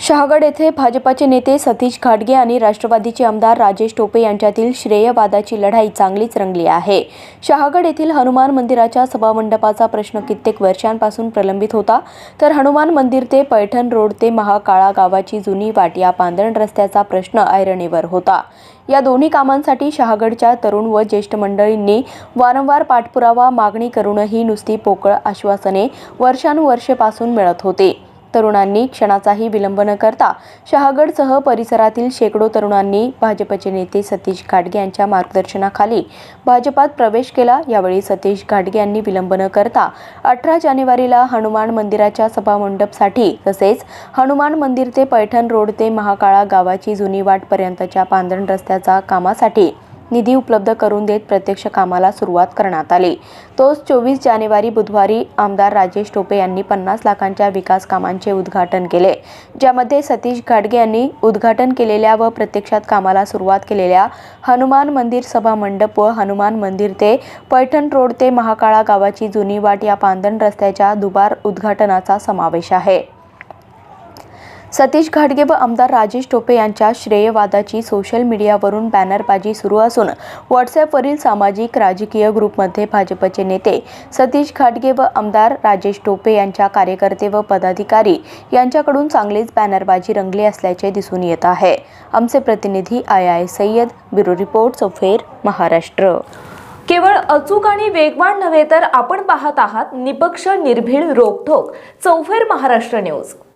शहागड येथे भाजपाचे नेते सतीश घाटगे आणि राष्ट्रवादीचे आमदार राजेश टोपे यांच्यातील श्रेयवादाची लढाई चांगलीच रंगली आहे. शहागड येथील हनुमान मंदिराच्या सभामंडपाचा प्रश्न कित्येक वर्षांपासून प्रलंबित होता. तर हनुमान मंदिर ते पैठण रोड ते महाकाळा गावाची जुनी वाट या पांदण रस्त्याचा प्रश्न ऐरणीवर होता. या दोन्ही कामांसाठी शहागडच्या तरुण व ज्येष्ठ मंडळींनी वारंवार पाठपुरावा मागणी करूनही नुसती पोकळ आश्वासने वर्षानुवर्षेपासून मिळत होते. तरुणांनी क्षणाचाही विलंब न करता शहागडसह परिसरातील शेकडो तरुणांनी भाजपचे नेते सतीश घाटगे यांच्या मार्गदर्शनाखाली भाजपात प्रवेश केला. यावेळी सतीश घाटगे यांनी विलंब न करता अठरा जानेवारीला हनुमान मंदिराच्या सभामंडपसाठी तसेच हनुमान मंदिर ते पैठण रोड ते महाकाळा गावाची जुनी वाटपर्यंतच्या पांधरण रस्त्याच्या कामासाठी निधी उपलब्ध करून देत प्रत्यक्ष कामाला सुरुवात करण्यात आली. तोच चोवीस जानेवारी बुधवारी आमदार राजेश टोपे यांनी पन्नास लाखांच्या विकास कामांचे उद्घाटन केले ज्यामध्ये सतीश घाटगे यांनी उद्घाटन केलेल्या व प्रत्यक्षात कामाला सुरुवात केलेल्या हनुमान मंदिर सभा मंडप व हनुमान मंदिर ते पैठण रोड ते महाकाळा गावाची जुनी वाट या पांदण रस्त्याच्या दुबार उद्घाटनाचा समावेश आहे. सतीश घाटगे व आमदार राजेश टोपे यांच्या श्रेयवादाची सोशल मीडियावरून बॅनरबाजी सुरू असून व्हॉट्सॲपवरील सामाजिक राजकीय ग्रुपमध्ये भाजपचे नेते सतीश घाटगे व आमदार राजेश टोपे यांच्या कार्यकर्ते व पदाधिकारी यांच्याकडून चांगलीच बॅनरबाजी रंगली असल्याचे दिसून येत आहे. आमचे प्रतिनिधी I I Sayyed bureau report सफेर Maharashtra. केवळ अचूक आणि वेगवान नव्हे तर आपण पाहत आहात निपक्ष निर्भीड रोखोक चौफेर महाराष्ट्र न्यूज.